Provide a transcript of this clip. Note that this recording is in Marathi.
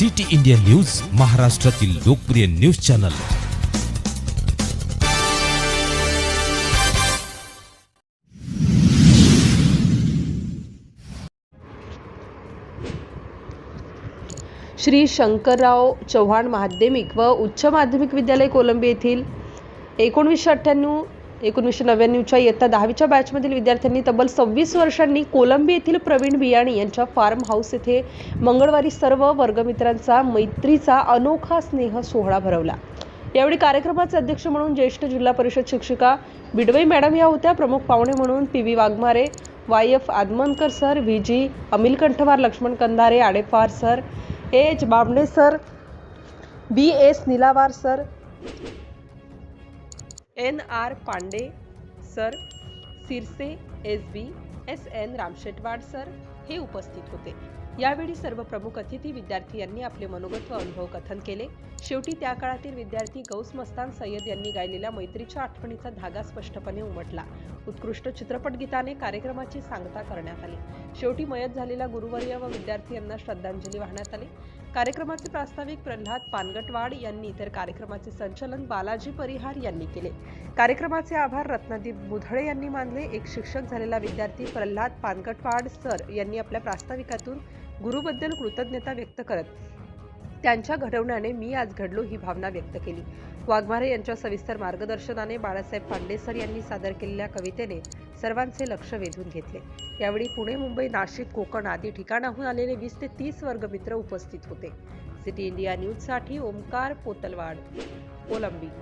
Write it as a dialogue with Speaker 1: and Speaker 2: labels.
Speaker 1: सिटी इंडिया न्यूज महाराष्ट्रातील लोकप्रिय न्यूज चॅनल.
Speaker 2: श्री शंकरराव चव्हाण माध्यमिक व उच्च माध्यमिक विद्यालय कोलंबी येथील एकोणवीसशे अठ्ठ्याण्णव एकोणीसशे नव्याण्णवच्या इयत्ता दहावीच्या बॅचमधील विद्यार्थ्यांनी तब्बल सव्वीस वर्षांनी कोलंबी येथील प्रवीण बियाणी यांच्या फार्म हाऊस येथे मंगळवारी सर्व वर्गमित्रांचा मैत्रीचा अनोखा स्नेह सोहळा भरवला. यावेळी कार्यक्रमाचे अध्यक्ष म्हणून ज्येष्ठ जिल्हा परिषद शिक्षिका बिडवई मॅडम या होत्या. प्रमुख पाहुणे म्हणून P V Waghmare Y F Adamankar sir V G Amil Kanthwar Laxman Kandhare Adefar sir A H Bamne sir B S Nilawar sir N R Pande sir. Sirse S B S N Ramshetwad sir. हे उपस्थित होते. यावेळी सर्व प्रमुख अतिथी विद्यार्थी यांनी आपले मनोगत व अनुभव कथन केले. शेवटी त्या काळातील विद्यार्थी गौस मस्तान सय्यद यांनी गायलेल्या मैत्रीच्या आठवणीचा धागा स्पष्टपणे उमटला. उत्कृष्ट चित्रपट गीताने कार्यक्रमाची सांगता करण्यात आली. शेवटी मयत झालेल्या गुरुवर्य व विद्यार्थी यांना श्रद्धांजली वाहण्यात आली. कार्यक्रमाचे प्रास्ताविक प्रल्हाद पानगटवाड यांनी तर कार्यक्रमाचे संचालन बालाजी परिहार यांनी केले. कार्यक्रमाचे आभार रत्नदीप बुधळे यांनी मानले. एक शिक्षक झालेला विद्यार्थी प्रल्हाद पानगटवाड सर यांनी आपल्या प्रास्ताविकातून गुरुबद्दल कृतज्ञता व्यक्त करत त्यांच्या घडवण्याने मी आज घडलो ही भावना व्यक्त केली. वाघमारे यांच्या सविस्तर मार्गदर्शनाने बाळासाहेब पांडेसर यांनी सादर केलेल्या कवितेने सर्वांचे लक्ष वेधून घेतले. यावेळी पुणे मुंबई नाशिक कोकण आदी ठिकाणाहून आलेले वीस ते तीस वर्गमित्र उपस्थित होते. सिटी इंडिया न्यूजसाठी ओमकार पोतलवाड कोलंबी.